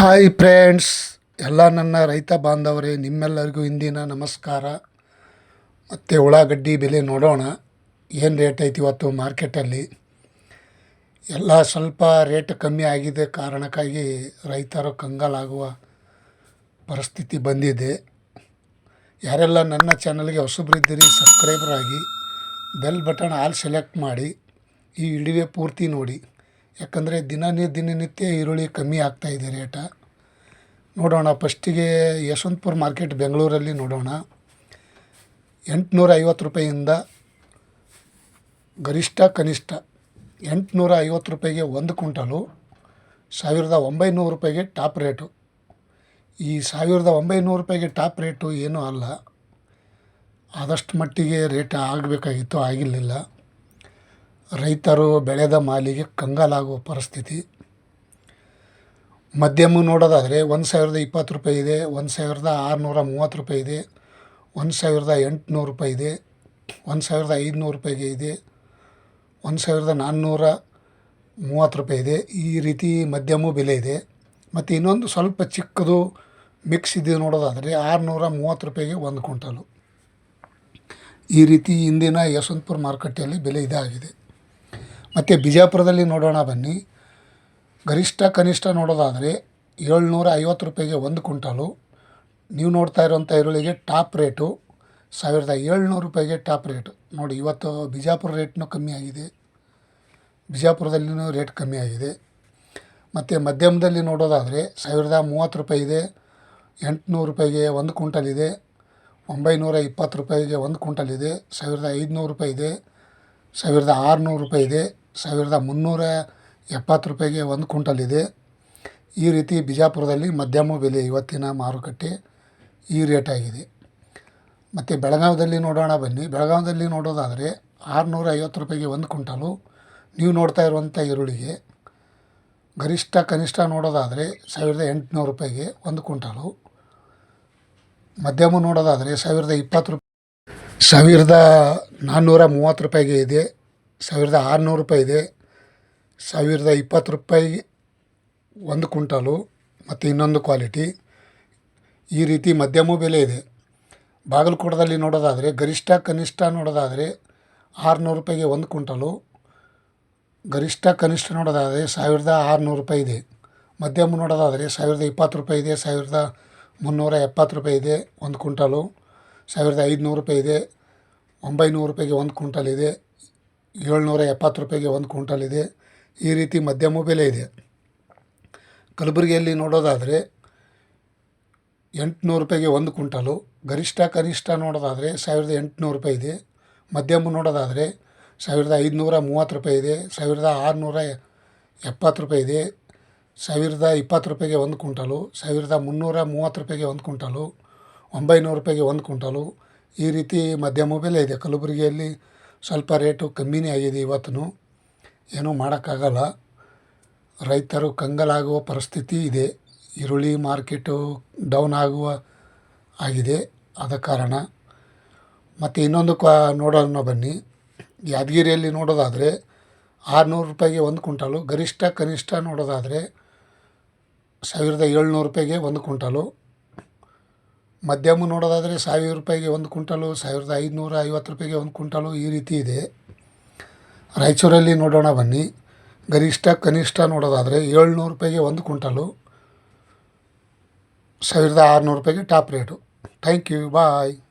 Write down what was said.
Hi friends, ಎಲ್ಲ ನನ್ನ ರೈತ ಬಾಂಧವರೇ, ನಿಮ್ಮೆಲ್ಲರಿಗೂ ಇಂದಿನ ನಮಸ್ಕಾರ. ಮತ್ತು ಉಳ್ಳಾಗಡ್ಡಿ ಬೆಲೆ ನೋಡೋಣ, ಏನು ರೇಟ್ ಐತಿ ಇವತ್ತು ಮಾರ್ಕೆಟಲ್ಲಿ ಎಲ್ಲ ಸ್ವಲ್ಪ ರೇಟ್ ಕಮ್ಮಿ ಆಗಿದೆ, ಕಾರಣಕ್ಕಾಗಿ ರೈತರು ಕಂಗಾಲಾಗುವ ಪರಿಸ್ಥಿತಿ ಬಂದಿದೆ. ಯಾರೆಲ್ಲ ನನ್ನ ಚಾನಲ್ಗೆ ಹೊಸಬ್ರಿದ್ದೀರಿ ಸಬ್ಸ್ಕ್ರೈಬರ್ ಆಗಿ ಬೆಲ್ ಬಟನ್ ಆಲ್ ಸೆಲೆಕ್ಟ್ ಮಾಡಿ, ಈ ವಿಡಿಯೋ ಪೂರ್ತಿ ನೋಡಿ. ಯಾಕಂದರೆ ದಿನ ದಿನನಿತ್ಯ ಈರುಳ್ಳಿ ಕಮ್ಮಿ ಆಗ್ತಾ ಇದೆ ರೇಟ. ನೋಡೋಣ, ಫಸ್ಟಿಗೆ ಯಶವಂತಪುರ ಮಾರ್ಕೆಟ್ ಬೆಂಗಳೂರಲ್ಲಿ ನೋಡೋಣ. ಎಂಟುನೂರ ಐವತ್ತು ರೂಪಾಯಿಯಿಂದ ಗರಿಷ್ಠ ಕನಿಷ್ಠ ಎಂಟುನೂರ ಐವತ್ತು ರೂಪಾಯಿಗೆ ಒಂದು ಕ್ವಿಂಟಲು, ಸಾವಿರದ ಒಂಬೈನೂರು ರೂಪಾಯಿಗೆ ಟಾಪ್ ರೇಟು. ಈ ಸಾವಿರದ ಒಂಬೈನೂರು ರೂಪಾಯಿಗೆ ಟಾಪ್ ರೇಟು ಏನೂ ಅಲ್ಲ. ಆದಷ್ಟು ಮಟ್ಟಿಗೆ ರೇಟ್ ಆಗಬೇಕಾಗಿತ್ತು, ಆಗಿರಲಿಲ್ಲ. ರೈತರು ಬೆಳೆದ ಮಾಲಿಗೆ ಕಂಗಾಲಾಗುವ ಪರಿಸ್ಥಿತಿ. ಮಧ್ಯಮ ನೋಡೋದಾದರೆ ಒಂದು ಸಾವಿರದ ಇಪ್ಪತ್ತು ರೂಪಾಯಿ ಇದೆ, ಒಂದು ಸಾವಿರದ ಆರುನೂರ ಮೂವತ್ತು ರೂಪಾಯಿ ಇದೆ, ಒಂದು ಸಾವಿರದ ಎಂಟುನೂರು ರೂಪಾಯಿ ಇದೆ, ಒಂದು ಸಾವಿರದ ಐದುನೂರು ರೂಪಾಯಿಗೆ ಇದೆ, ಒಂದು ಸಾವಿರದ ನಾನ್ನೂರ ಮೂವತ್ತು ರೂಪಾಯಿ ಇದೆ. ಈ ರೀತಿ ಮಧ್ಯಮ ಬೆಲೆ ಇದೆ. ಮತ್ತು ಇನ್ನೊಂದು ಸ್ವಲ್ಪ ಚಿಕ್ಕದು ಮಿಕ್ಸ್ ಇದೆ ನೋಡೋದಾದರೆ ಆರುನೂರ ಮೂವತ್ತು ರೂಪಾಯಿಗೆ ಒಂದು ಕ್ವಿಂಟಲು. ಈ ರೀತಿ ಇಂದಿನ ಯಶವಂತಪುರ ಮಾರುಕಟ್ಟೆಯಲ್ಲಿ ಬೆಲೆ ಇದಾಗಿದೆ. ಮತ್ತು ಬಿಜಾಪುರದಲ್ಲಿ ನೋಡೋಣ ಬನ್ನಿ. ಗರಿಷ್ಠ ಕನಿಷ್ಠ ನೋಡೋದಾದರೆ ಏಳ್ನೂರ ಐವತ್ತು ರೂಪಾಯಿಗೆ ಒಂದು ಕುಂಟಾಲು ನೀವು ನೋಡ್ತಾ ಇರುವಂಥ ಈರುಳ್ಳಿಗೆ ಟಾಪ್ ರೇಟು ಸಾವಿರದ ಏಳ್ನೂರು ರೂಪಾಯಿಗೆ ಟಾಪ್ ರೇಟು. ನೋಡಿ, ಇವತ್ತು ಬಿಜಾಪುರ ರೇಟ್ನೂ ಕಮ್ಮಿ ಆಗಿದೆ. ಬಿಜಾಪುರದಲ್ಲಿನೂ ರೇಟ್ ಕಮ್ಮಿ ಆಗಿದೆ. ಮತ್ತು ಮಧ್ಯಮದಲ್ಲಿ ನೋಡೋದಾದರೆ ಸಾವಿರದ ಮೂವತ್ತು ರೂಪಾಯಿ ಇದೆ ಎಂಟುನೂರು ರೂಪಾಯಿಗೆ ಒಂದು ಕ್ವಿಂಟಲ್ ಇದೆ. ಒಂಬೈನೂರ ಇಪ್ಪತ್ತು ರೂಪಾಯಿಗೆ ಒಂದು ಕ್ವಿಂಟಲ್ ಇದೆ. ಸಾವಿರದ ಐದುನೂರು ರೂಪಾಯಿ ಇದೆ ಸಾವಿರದ ಆರುನೂರು ರೂಪಾಯಿ ಇದೆ. ಸಾವಿರದ ಮುನ್ನೂರ ಎಪ್ಪತ್ತು ರೂಪಾಯಿಗೆ ಒಂದು ಕ್ವಿಂಟಲ್ ಇದೆ ಈ ರೀತಿ ಬಿಜಾಪುರದಲ್ಲಿ ಮಧ್ಯಮ ಬೆಲೆ ಇವತ್ತಿನ ಮಾರುಕಟ್ಟೆ ಈ ರೇಟ್ ಆಗಿದೆ. ಮತ್ತು ಬೆಳಗಾವಿದಲ್ಲಿ ನೋಡೋಣ ಬನ್ನಿ. ಬೆಳಗಾವಿಯಲ್ಲಿ ನೋಡೋದಾದರೆ ಆರುನೂರ ಐವತ್ತು ರೂಪಾಯಿಗೆ ಒಂದು ಕ್ವಿಂಟಲು. ನೀವು ನೋಡ್ತಾ ಇರುವಂಥ ಈರುಳ್ಳಿಗೆ ಗರಿಷ್ಠ ಕನಿಷ್ಠ ನೋಡೋದಾದರೆ ಸಾವಿರದ ಎಂಟುನೂರು ರೂಪಾಯಿಗೆ ಒಂದು ಕ್ವಿಂಟಲು. ಮಧ್ಯಮ ನೋಡೋದಾದರೆ ಸಾವಿರದ ಇಪ್ಪತ್ತು ರೂಪಾಯಿ ಸಾವಿರದ ನಾನ್ನೂರ ಮೂವತ್ತು ರೂಪಾಯಿಗೆ ಇದೆ. ಸಾವಿರದ ಆರುನೂರು ರೂಪಾಯಿ ಇದೆ. ಸಾವಿರದ ಇಪ್ಪತ್ತು ರೂಪಾಯಿ ಒಂದು ಕುಂಟಾಲು ಮತ್ತು ಇನ್ನೊಂದು ಕ್ವಾಲಿಟಿ. ಈ ರೀತಿ ಮಧ್ಯಮ ಬೆಲೆ ಇದೆ. ಬಾಗಲಕೋಟದಲ್ಲಿ ನೋಡೋದಾದರೆ, ಗರಿಷ್ಠ ಕನಿಷ್ಠ ನೋಡೋದಾದರೆ ಆರುನೂರು ರೂಪಾಯಿಗೆ ಒಂದು ಕ್ವಿಂಟಲು. ಗರಿಷ್ಠ ಕನಿಷ್ಠ ನೋಡೋದಾದರೆ ಸಾವಿರದ ಆರುನೂರು ರೂಪಾಯಿ ಇದೆ. ಮಧ್ಯಮ ನೋಡೋದಾದರೆ ಸಾವಿರದ ಇಪ್ಪತ್ತು ರೂಪಾಯಿ ಇದೆ, ಸಾವಿರದ ಮುನ್ನೂರ ಎಪ್ಪತ್ತು ರೂಪಾಯಿ ಇದೆ, ಒಂದು ಕ್ವಿಂಟಲು. ಸಾವಿರದ ಐದುನೂರು ರೂಪಾಯಿ ಇದೆ, ಒಂಬೈನೂರು ರೂಪಾಯಿಗೆ ಒಂದು ಕ್ವಿಂಟಲ್ ಇದೆ. ಏಳ್ನೂರ ಎಪ್ಪತ್ತು ರೂಪಾಯಿಗೆ ಒಂದು ಕ್ವಿಂಟಲ್ ಇದೆ. ಈ ರೀತಿ ಮಧ್ಯಮ ಬೆಲೆ ಇದೆ. ಕಲಬುರಗಿಯಲ್ಲಿ ನೋಡೋದಾದರೆ ಎಂಟುನೂರು ರೂಪಾಯಿಗೆ ಒಂದು ಕ್ವಿಂಟಲು. ಗರಿಷ್ಠ ಕನಿಷ್ಠ ನೋಡೋದಾದರೆ ಸಾವಿರದ ಎಂಟುನೂರು ರೂಪಾಯಿ ಇದೆ. ಮಧ್ಯಮ ನೋಡೋದಾದರೆ ಸಾವಿರದ ಐದುನೂರ ಮೂವತ್ತು ರೂಪಾಯಿ ಇದೆ. ಸಾವಿರದ ಆರುನೂರ ಎಪ್ಪತ್ತು ರೂಪಾಯಿ ಇದೆ. ಸಾವಿರದ ಇಪ್ಪತ್ತು ರೂಪಾಯಿಗೆ ಒಂದು ಕ್ವಿಂಟಲು. ಸಾವಿರದ ಮುನ್ನೂರ ಮೂವತ್ತು ರೂಪಾಯಿಗೆ ಒಂದು ಕ್ವಿಂಟಲು. ಒಂಬೈನೂರು ರೂಪಾಯಿಗೆ ಒಂದು ಕ್ವಿಂಟಲು. ಈ ರೀತಿ ಮಧ್ಯಮ ಬೆಲೆ ಇದೆ ಕಲಬುರಗಿಯಲ್ಲಿ. ಸ್ವಲ್ಪ ರೇಟು ಕಮ್ಮಿನೇ ಆಗಿದೆ ಇವತ್ತು ಏನೂ ಮಾಡೋಕ್ಕಾಗಲ್ಲ. ರೈತರು ಕಂಗಾಲಾಗುವ ಪರಿಸ್ಥಿತಿ ಇದೆ. ಈರುಳ್ಳಿ ಮಾರ್ಕೆಟು ಡೌನ್ ಆಗುವ ಆಗಿದೆ. ಆದ ಕಾರಣ. ಮತ್ತು ಇನ್ನೊಂದು ಕ್ವಾ ನೋಡೋಣ ಬನ್ನಿ. ಯಾದಗಿರಿಯಲ್ಲಿ ನೋಡೋದಾದರೆ ಆರುನೂರು ರೂಪಾಯಿಗೆ ಒಂದು ಕುಂಟಾಲು ಗರಿಷ್ಠ ಕನಿಷ್ಠ ನೋಡೋದಾದರೆ ಸಾವಿರದ ಏಳ್ನೂರು ರೂಪಾಯಿಗೆ ಒಂದು ಕ್ವಿಂಟಲು. ಮಧ್ಯಮ ನೋಡೋದಾದರೆ ಸಾವಿರ ರೂಪಾಯಿಗೆ ಒಂದು ಕುಂಟಲು ಸಾವಿರದ ಐದುನೂರ ಐವತ್ತು ರೂಪಾಯಿಗೆ ಒಂದು ಕುಂಟಲು ಈ ರೀತಿ ಇದೆ. ರಾಯಚೂರಲ್ಲಿ ನೋಡೋಣ ಬನ್ನಿ. ಗರಿಷ್ಠ, ಕನಿಷ್ಠ ನೋಡೋದಾದರೆ ಏಳ್ನೂರು ರೂಪಾಯಿಗೆ ಒಂದು ಕುಂಟಲು ಸಾವಿರದ ಆರುನೂರು ರೂಪಾಯಿಗೆ top rate. Thank you, bye.